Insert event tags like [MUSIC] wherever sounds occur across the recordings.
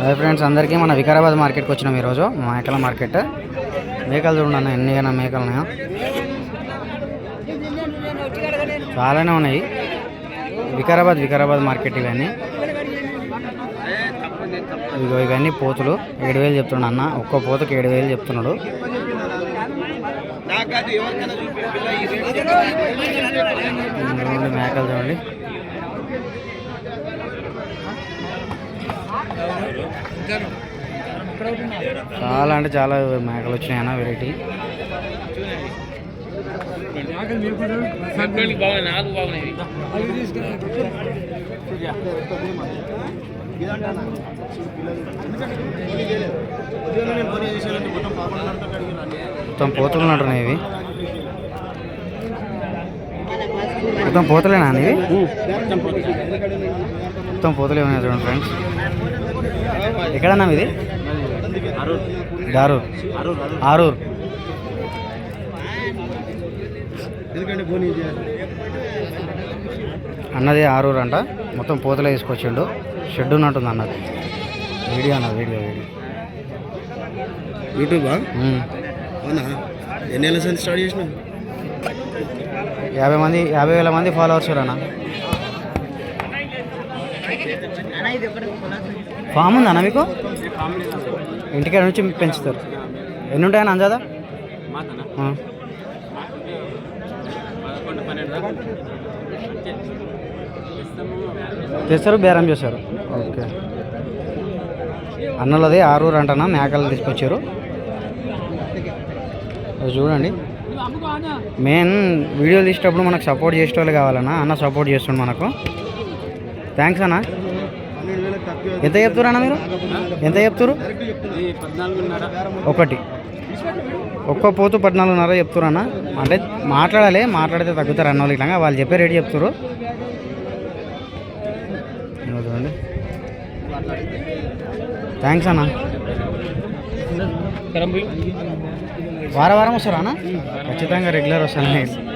అదే ఫ్రెండ్స్ అందరికీ మన వికారాబాద్ మార్కెట్కి వచ్చినాం ఈరోజు మేకల మార్కెట్. మేకలు చూడండి అన్న ఎన్ని కన్నా మేకలు ఉన్నాయో చాలానే ఉన్నాయి. వికారాబాద్ వికారాబాద్ మార్కెట్ ఇవన్నీ. ఇగో ఇవన్నీ పోతులు ఏడు వేలు చెప్తున్నాడు అన్న ఒక్కో పోతకు ఏడు వేలు చెప్తున్నాడు. మేకలు చూడండి. చాలా అంటే చాలా మేకలు వచ్చినాయి అన్న వెరైటీ మొత్తం పోతులు ఉంటున్నాయి ఇవి. మొత్తం పోతలేనా ఇవి? మొత్తం పోతలే ఉన్నాయి చూడండి ఫ్రెండ్స్ ఎక్కడన్నా ఇది దారూర్. ఆరూర్. అన్నది ఆరూర్ అంట. మొత్తం పోతలే తీసుకొచ్చిండు. షెడ్ ఉన్నట్టుంది అన్నది. వీడియో అన్నది వీడియో వీడియో. యూట్యూబా. అవునా? ఎన్ని నుంచి స్టార్ట్ చేసినావు? యాభై మంది యాభై వేల మంది ఫాలోవర్స్ అన్న. ఫామ్ ఉందా అన్న మీకు? ఇంటికాడ నుంచి పెంచుతారు. ఎన్ని ఉంటాయని అంజాదా చేస్తారు బేరం చేస్తారు. ఓకే. అన్నలది ఆరూరు అంటనా మేకలు తీసుకొచ్చారు. అది చూడండి. మెయిన్ వీడియో తీసేటప్పుడు మనకు సపోర్ట్ చేసే వాళ్ళు కావాలన్నా అన్న సపోర్ట్ చేస్తుండు మనకు. థ్యాంక్స్ అన్న. ఎంత చెప్తారు అన్న మీరు? ఎంత చెప్తారు ఒకటి. ఒక్క పోతు పద్నాలుగున్నర చెప్తారు అన్న. అంటే మాట్లాడాలి మాట్లాడితే తగ్గుతారు అన్న వాళ్ళు ఇట్లా వాళ్ళు చెప్పే రేటు చెప్తారు చూడండి. థ్యాంక్స్ అన్న. వారం వారం వస్తారా అన్న? ఖచ్చితంగా రెగ్యులర్ వస్తాను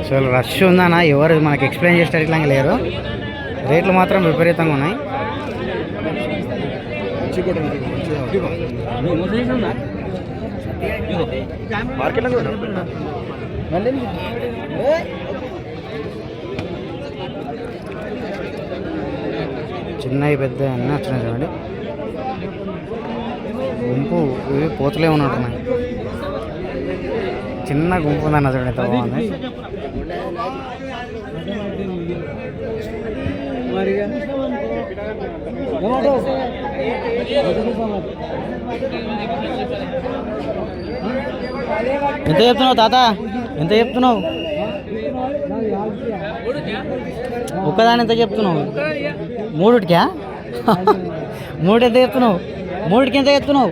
అసలు రష్ ఉందన్న ఎవరు మనకి ఎక్స్ప్లెయిన్ చేసేటట్లా లేరు. రేట్లు మాత్రం విపరీతంగా ఉన్నాయి. చిన్నవి పెద్ద అన్నీ వచ్చినాయి చూడండి. గుంపు ఇవి పోతలే ఉన్నట్టున్నాయి చిన్న గుంపు ఉందన్న చూడండి ఎంత బాగుంది. ఎంత చెప్తున్నావు తాత? ఎంత చెప్తున్నావు? ఒక్కదాని ఎంత చెప్తున్నావు? మూడుటికా? [LAUGHS] మూడు ఎంత చెప్తున్నావు? మూడుకి ఎంత చెప్తున్నావు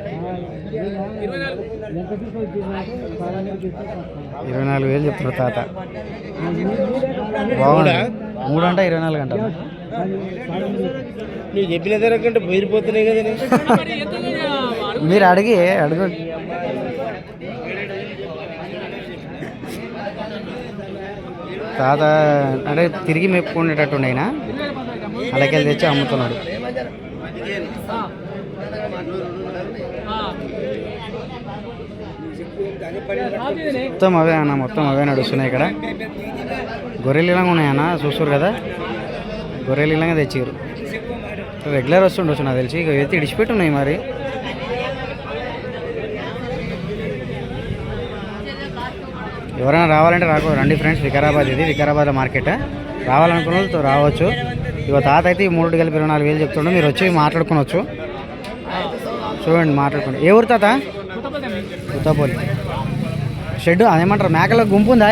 ఇరవై నాలుగు వేలు చెప్తున్నారు తాత. బాగుంది. మూడు అంటే ఇరవై నాలుగు అంటారు నువ్వు చెప్పిన ధర కంటే పోయిపోతున్నాయి కదా మీరు అడిగి అడుగు. తాత అంటే తిరిగి మెప్పుకునేటట్టు అయినా అలాగే తెచ్చి అమ్ముతున్నాడు. మొత్తం అవే అన్న మొత్తం అవే నడుస్తున్నాయి ఇక్కడ. గొర్రెలు ఇలాగా ఉన్నాయన్న చూస్తారు కదా? గొర్రెలు ఇలాగా తెచ్చారు రెగ్యులర్ వస్తుండొచ్చు నాకు తెలిసి. ఇక ఎత్తి ఇడిచిపెట్టి ఉన్నాయి మరి. ఎవరైనా రావాలంటే రాకో రండి ఫ్రెండ్స్. వికారాబాద్ ఇది వికారాబాద్ మార్కెట్. రావాలనుకున్న వాళ్ళు రావచ్చు. ఇక తాత అయితే ఈ మూడు కలిపి ఇరవై నాలుగు వేలు చెప్తుండే. మీరు వచ్చి మాట్లాడుకోవచ్చు చూడండి మాట్లాడుకోండి. ఏ ఊరు తాత? ఉత్తపోలి. షెడ్ అదేమంటారు? మేకల గుంపు ఉందా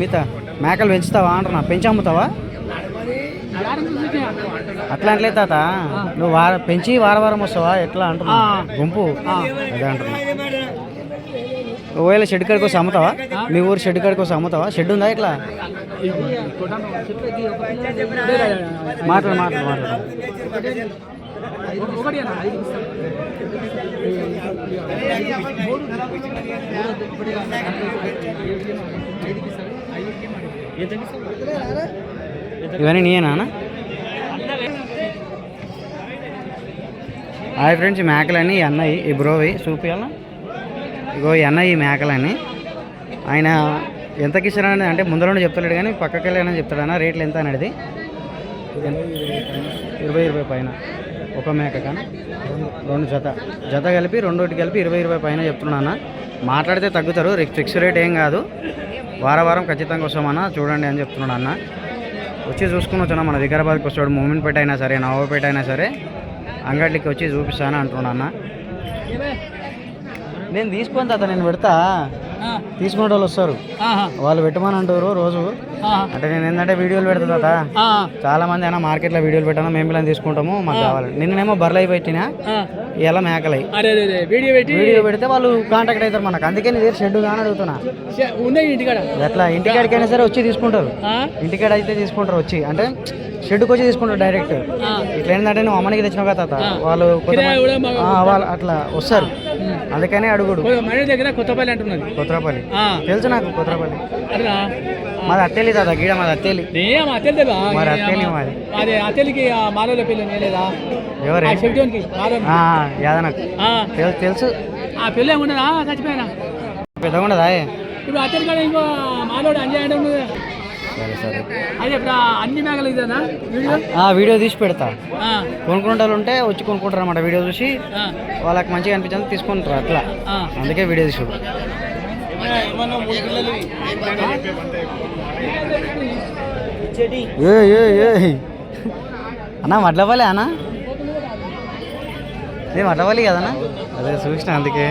మిగతా మేకలు పెంచుతావా అంటున్నా. పెంచి అమ్ముతావా అట్లా అంటలే తాత. నువ్వు వార పెంచి వారం వారం వస్తావా? ఎట్లా అంటున్నా. గుంపు. అదే అంటున్నా. ఒకవేళ షెడ్ కాడికి వస్తే అమ్ముతావా? మీ ఊరు షెడ్ కాడికి వస్తే అమ్ముతావా? షెడ్ ఉందా ఇట్లా? మాట్లాడు మాట్లాడు మాట్లాడు. ఇవన్నీ నీయేనా హాయ్ ఫ్రెండ్స్ ఈ మేకలన్నీ ఈ అన్నయ్య ఈ బ్రోవి చూపియాలా? ఇగో ఈ అన్నయ్య ఈ మేకలని ఆయన ఎంతకి ఇస్తారని అంటే ముందర చెప్తలేడు కానీ పక్కకి వెళ్ళానని చెప్తాడన్నా రేట్లు ఎంత అనేది? ఇరవై ఇరవై పైన. ఒక మేక కానీ రెండు జత. జత కలిపి రెండోటి కలిపి ఇరవై ఇరవై పైన చెప్తున్నాను మాట్లాడితే తగ్గుతారు ఫిక్స్ రేట్ ఏం కాదు. వారం వారం ఖచ్చితంగా వస్తామన్నా చూడండి అని చెప్తున్నాడు అన్న. వచ్చి చూసుకుని వచ్చాను మన వికారాబాద్కి వస్తాడు మూమెంట్పేట అయినా సరే నవాబపేట అయినా సరే. అంగడికి వచ్చి చూపిస్తాను అంటున్నాను అన్న. నేను తీసుకొని తాత నేను పెడతా. తీసుకునే వాళ్ళు వస్తారు. వాళ్ళు పెట్టమని అంటారు రోజు. అంటే నేను ఏంటంటే వీడియోలు పెడతా తాత. చాలా మంది అయినా మార్కెట్లో వీడియోలు పెట్టాను మేము ఇలా తీసుకుంటాము మాకు కావాలి. నిన్ననేమో బర్రెలు పెట్టినా ఇలా మేకలై వీడియో పెట్టి వీడియో పెడితే వాళ్ళు కాంటాక్ట్ అవుతారు మనకు. అందుకే నీ దగ్గర షెడ్ కానీ అడుగుతున్నా. ఎట్లా? ఇంటికాడికైనా సరే వచ్చి తీసుకుంటారు? ఇంటికాడ అయితే తీసుకుంటారు వచ్చి. అంటే షెడ్కి వచ్చి తీసుకుంటారు డైరెక్ట్. ఇట్లా ఏంటంటే నువ్వు అమ్మనికి తెచ్చినావు కదా తాత. వాళ్ళు వాళ్ళు అట్లా వస్తారు. అందుకనే అడుగుడు. మడి దగ్గర కొత్తపల్లి అంటున్నది. కొత్తపల్లి. తెలుసు నాకు కొత్తపల్లి. మాది అత్తేలి తాత గీడ మాది అత్తేలి. మరి అత్తేలి మాది అదే అత్తెలికి ఆ మాలోల పెళ్ళి నేలేదా ఎవరే? ఆ చెవిటోనికి మాలో ఆ, యాదనకు తెలుసు తెలుసు. ఆ పెళ్ళి ఏమున్నదా చచ్చిపోయినా? పెద్దగా ఉండదా? ఇప్పుడు అత్తెలి ఇంకో మాలోడు అంజయ్ అంటే సరే సరే. అదే ఇప్పుడు అన్ని మేకలు ఇదేనా వీడియో? ఆ వీడియో తీసి పెడతా. వాళ్ళు ఉంటే వచ్చి కొనుక్కుంటారు అన్నమాట వీడియో చూసి. వాళ్ళకి మంచిగా అనిపించింది తీసుకుంటారు అట్లా. అందుకే వీడియో తీసుడు ఏ ఏ ఏ అన్న మట్లపల్లి అన్న? నేను మట్లపల్లి కదన్నా? అదే చూసిన అందుకే.